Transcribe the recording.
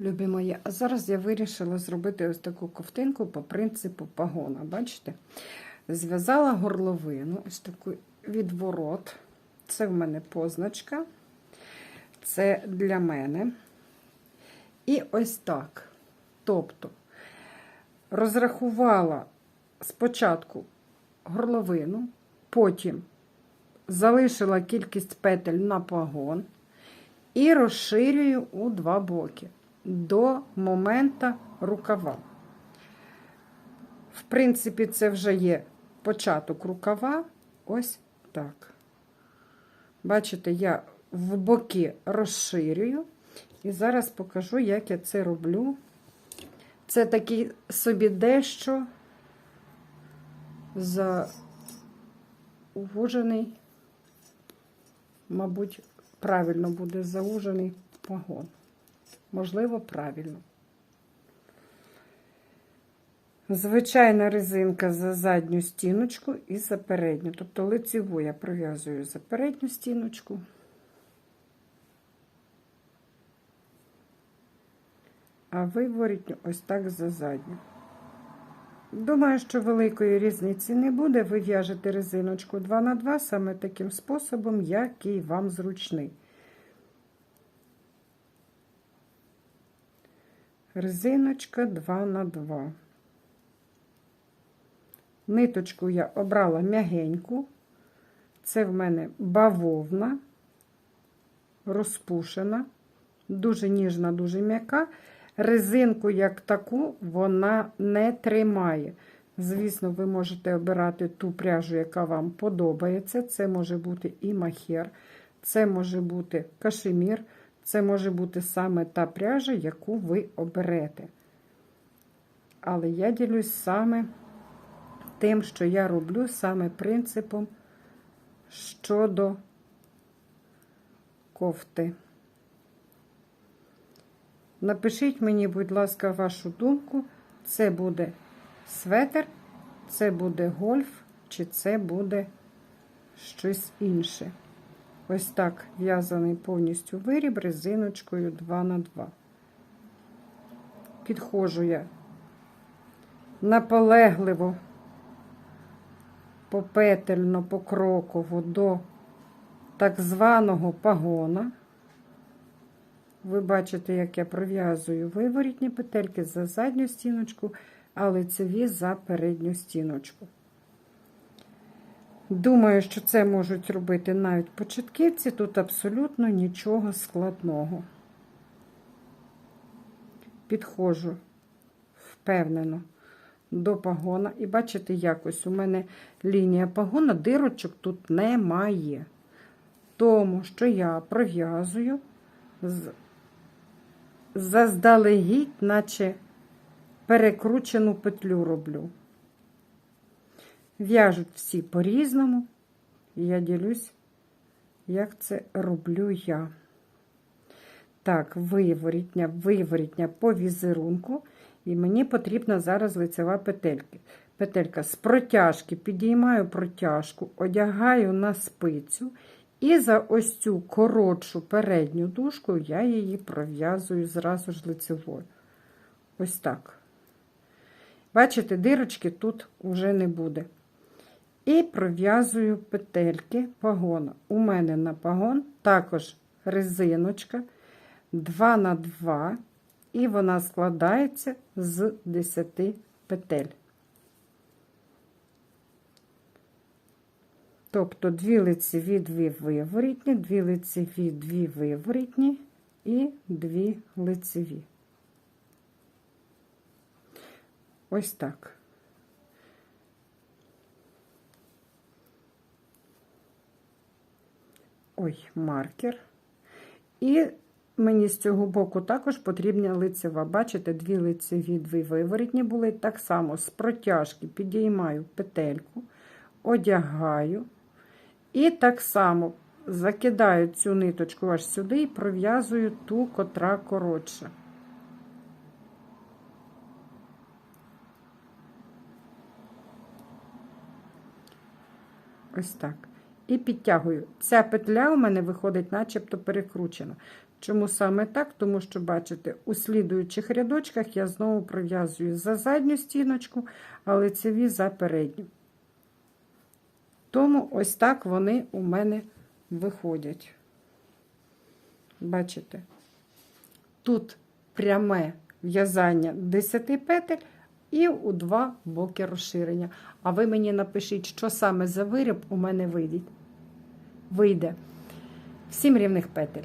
Любі мої, а зараз я вирішила зробити ось таку ковтинку по принципу пагона. Бачите? Зв'язала горловину, ось таку відворот. Це в мене позначка. Це для мене. І ось так. Тобто розрахувала спочатку горловину, потім залишила кількість петель на пагон і розширюю у два боки до моменту рукава. В принципі, це вже є початок рукава. Ось так. Бачите, я в боки розширюю. І зараз покажу, як я це роблю. Це такий собі дещо заужений, мабуть, правильно буде заужений пагон. Можливо, правильно. Звичайна резинка за задню стіночку і за передню. Тобто лицеву я пров'язую за передню стіночку. А виворітню ось так за задню. Думаю, що великої різниці не буде. Ви в'яжете резиночку 2 на 2 саме таким способом, який вам зручний. Резиночка 2 на 2. Ниточку я обрала м'ягеньку. Це в мене бавовна, розпушена, дуже ніжна, дуже м'яка. Резинку, як таку, вона не тримає. Звісно, ви можете обирати ту пряжу, яка вам подобається. Це може бути і махер, це може бути кашемір, це може бути саме та пряжа, яку ви оберете. Але я ділюсь саме тим, що я роблю, саме принципом щодо кофти. Напишіть мені, будь ласка, вашу думку. Це буде светер, це буде гольф, чи це буде щось інше. Ось так в'язаний повністю виріб резиночкою 2 на 2 Підходжу я наполегливо, попетельно, покроково до так званого пагона. Ви бачите, як я пров'язую виворітні петельки за задню стіночку, а лицеві за передню стіночку. Думаю, що це можуть робити навіть початківці, тут абсолютно нічого складного. Підходжу впевнено до пагона. І бачите, якось у мене лінія пагона, дирочок тут немає. Тому що я пров'язую заздалегідь, наче перекручену петлю роблю. В'яжуть всі по-різному, і я ділюсь, як це роблю я. Так, виворітня, виворітня по візерунку, і мені потрібна зараз лицева петелька. Петелька з протяжки, підіймаю протяжку, одягаю на спицю. І за ось цю коротшу передню дужку я її пров'язую зразу ж лицевою. Ось так. Бачите, дирочки тут вже не буде. І пров'язую петельки пагона. У мене на пагон також резиночка 2 на 2, і вона складається з 10 петель. Тобто дві лицеві, дві виворітні, дві лицеві, дві виворітні і дві лицеві. Ось так. Ой, маркер. І мені з цього боку також потрібна лицева. Бачите, дві лицеві, дві виворітні були. Так само з протяжки підіймаю петельку, одягаю. І так само закидаю цю ниточку аж сюди і пров'язую ту, котра коротша. Ось так. І підтягую. Ця петля у мене виходить начебто перекручена. Чому саме так? Тому що, бачите, у слідуючих рядочках я знову пров'язую за задню стіночку, а лицеві за передню. Тому ось так вони у мене виходять. Бачите? Тут пряме в'язання 10 петель і у два боки розширення. А ви мені напишіть, що саме за виріб у мене вийде. 7 рівних петель.